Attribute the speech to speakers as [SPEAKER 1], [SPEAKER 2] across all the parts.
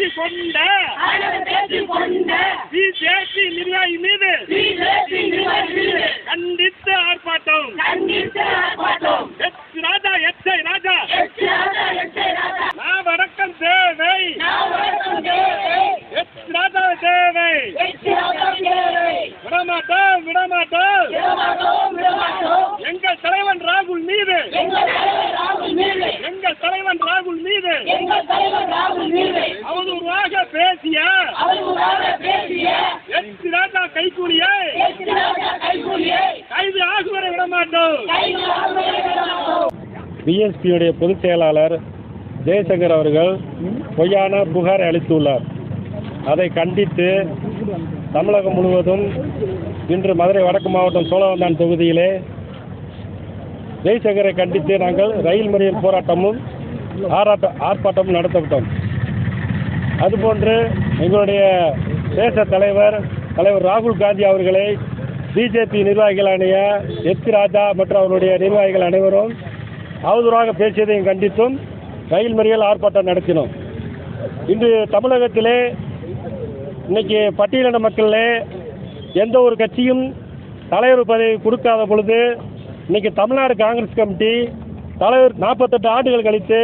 [SPEAKER 1] பேசி கொண்ட பிஜேபி நிர்வாகி மீது கண்டித்து ஆர்ப்பாட்டம். ராஜா எச்ஐ ராஜா. நான் வணக்கம் தேவை. ராஜா தேவை. விடமாட்டோம் விடமாட்டோம். எங்கள் தலைவன் ராகுல் மீது.
[SPEAKER 2] எங்கள் தலைவர் ராகுல் மீது.
[SPEAKER 1] எங்கள் தலைவன் ராகுல் மீது
[SPEAKER 2] எங்கள் தலைவர் ராகுல் மீது
[SPEAKER 1] அவதூறாக பேசிய
[SPEAKER 2] அவர்களாக பேசிய
[SPEAKER 1] எச் ராஜா கைகூலியை
[SPEAKER 2] எச் ராஜா கைகூலியை
[SPEAKER 1] கைது ஆகுவரை விடமாட்டோம்
[SPEAKER 2] கைது ஆகுவதை விடமாட்டோம்
[SPEAKER 3] பிஎஸ்பியுடைய பொதுச் செயலாளர் ஜெயசங்கர் அவர்கள் பொய்யான புகாரை அளித்துள்ளார். அதை கண்டித்து தமிழகம் முழுவதும் இன்று மதுரை வடக்கு மாவட்டம் சோழவந்தான் தொகுதியிலே ஜெய்சங்கரை கண்டித்து நாங்கள் ரயில் மறியல் போராட்டமும் ஆராட்ட ஆர்ப்பாட்டமும் நடத்தப்பட்டோம். அதுபோன்று எங்களுடைய தேச தலைவர் தலைவர் ராகுல் காந்தி அவர்களை பிஜேபி நிர்வாகிகள் அணிய எஸ்பி ராஜா மற்றும் அவருடைய நிர்வாகிகள் அனைவரும் அவதூறாக பேசியதையும் கண்டித்தும் ரயில் மறியல் ஆர்ப்பாட்டம் நடத்தினோம். இன்று தமிழகத்திலே இன்னைக்கு பட்டியலின மக்களிலே எந்த ஒரு கட்சியும் தலைவர் பதவி கொடுக்காத பொழுது இன்னைக்கு தமிழ்நாடு காங்கிரஸ் கமிட்டி தலைவர் நாற்பத்தெட்டு ஆண்டுகள் கழித்து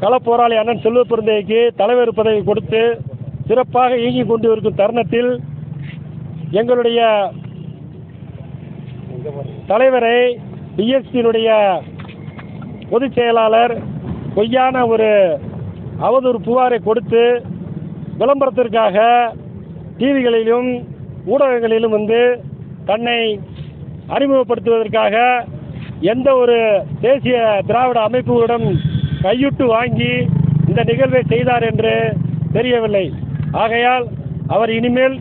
[SPEAKER 3] களப்போராளி அண்ணன் செல்வ பெருந்தைக்கு தலைவர் பதவி கொடுத்து சிறப்பாக இயங்கி கொண்டு இருக்கும் தருணத்தில் எங்களுடைய தலைவரை பிஎஸ்பியினுடைய பொதுச் செயலாளர் பொய்யான ஒரு அவதூறு புகாரை கொடுத்து விளம்பரத்திற்காக டிவிகளிலும் ஊடகங்களிலும் வந்து தன்னை அறிமுகப்படுத்துவதற்காக எந்த ஒரு தேசிய திராவிட அமைப்புகளிடம் கையுட்டு வாங்கி இந்த நிகழ்வை செய்தார் என்று தெரியவில்லை. ஆகையால் அவர் இனிமேல்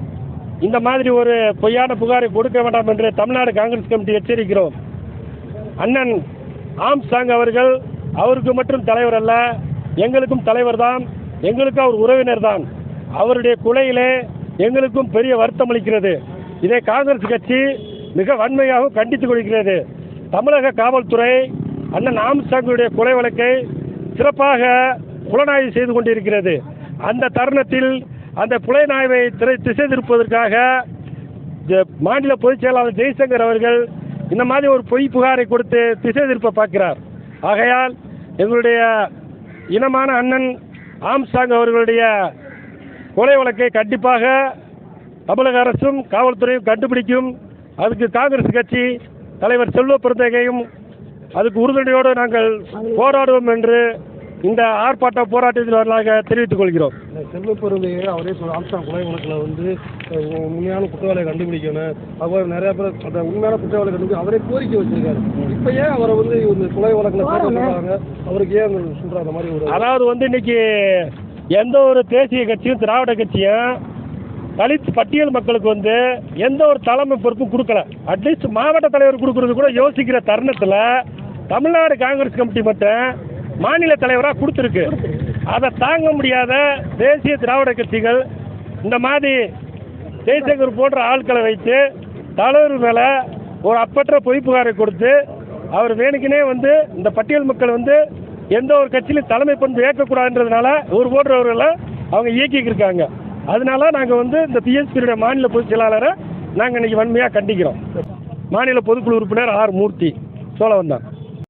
[SPEAKER 3] இந்த மாதிரி ஒரு பொய்யான புகாரை கொடுக்க வேண்டாம் என்று தமிழ்நாடு காங்கிரஸ் கமிட்டி எச்சரிக்கிறோம். அண்ணன் ஆம்சாங் அவர்கள் அவருக்கு மட்டும் தலைவர் அல்ல எங்களுக்கும் தலைவர் தான் எங்களுக்கும் அவர் உறவினர் தான். அவருடைய கொலையிலே எங்களுக்கும் பெரிய வருத்தம் அளிக்கிறது. இதை காங்கிரஸ் கட்சி மிக வன்மையாக கண்டித்துக் கொள்கிறது. தமிழக காவல்துறை அண்ணன் ஆம்சாங்குடைய கொலை வழக்கை சிறப்பாக புலனாய்வு செய்து கொண்டிருக்கிறது. அந்த தருணத்தில் அந்த புலனாய்வை திரை திசை திருப்பதற்காக மாநில பொதுச் செயலாளர் ஜெய்சங்கர் அவர்கள் இந்த மாதிரி ஒரு பொய் புகாரை கொடுத்து திசை திருப்ப பார்க்கிறார். ஆகையால் எங்களுடைய இனமான அண்ணன் ஆம்சாங் அவர்களுடைய கொலை வழக்கை கண்டிப்பாக தமிழக அரசும் காவல்துறையும் கண்டுபிடிக்கும். அதுக்கு காங்கிரஸ் கட்சி தலைவர் செல்வ பெருந்தகையும் அதுக்கு உறுதுணையோடு நாங்கள் போராடுவோம் என்று இந்த ஆர்ப்பாட்ட போராட்டத்தின் வாயிலாக தெரிவித்துக் கொள்கிறோம்.
[SPEAKER 4] இந்த செல்வ பெருந்தையை அவரே சொல்ல ஆம்ஸ்டாங் கொலை வழக்கில் வந்து உண்மையான குற்றவாளியை கண்டுபிடிக்கணும். அவர் நிறைய பேர் அந்த உண்மையான குற்றவாளியை கண்டுபிடி அவரே கோரிக்கை வச்சிருக்காரு. இப்போ ஏன் அவரை வந்து இந்த கொலை வழக்கில் சொல்றாங்க அவருக்கு ஏன் அந்த சொல்ற அந்த மாதிரி ஒரு
[SPEAKER 3] அதாவது வந்து இன்னைக்கு எந்த ஒரு தேசிய கட்சியும் திராவிட கட்சியும் தலித் பட்டியல் மக்களுக்கு வந்து எந்த ஒரு தலைமை பொறுப்பும் கொடுக்கல. அட்லீஸ்ட் மாவட்ட தலைவர் கொடுக்கறது கூட யோசிக்கிற தருணத்தில் தமிழ்நாடு காங்கிரஸ் கமிட்டி மட்டும் மாநில தலைவராக கொடுத்துருக்கு. அதை தாங்க முடியாத தேசிய திராவிட கட்சிகள் இந்த மாதிரி ஜெய்சங்கர் போன்ற ஆட்களை வைத்து தலைவர் மேலே ஒரு அப்பற்ற பொய் புகாரை கொடுத்து அவர் வேணுக்கினே வந்து இந்த பட்டியல் மக்கள் வந்து எந்த ஒரு கட்சியிலும் தலைமை பண்பு ஏற்கக்கூடாதுன்றதுனால ஒரு போன்றவர்களை அவங்க இயக்கிக்கிருக்காங்க. அதனால நாங்கள் வந்து இந்த பிஎஸ்பியுடைய மாநில பொதுச் செயலாளரை நாங்கள் இன்னைக்கு வன்மையாக கண்டிக்கிறோம். மாநில பொதுக்குழு உறுப்பினர் ஆர் மூர்த்தி சோழவந்தான்.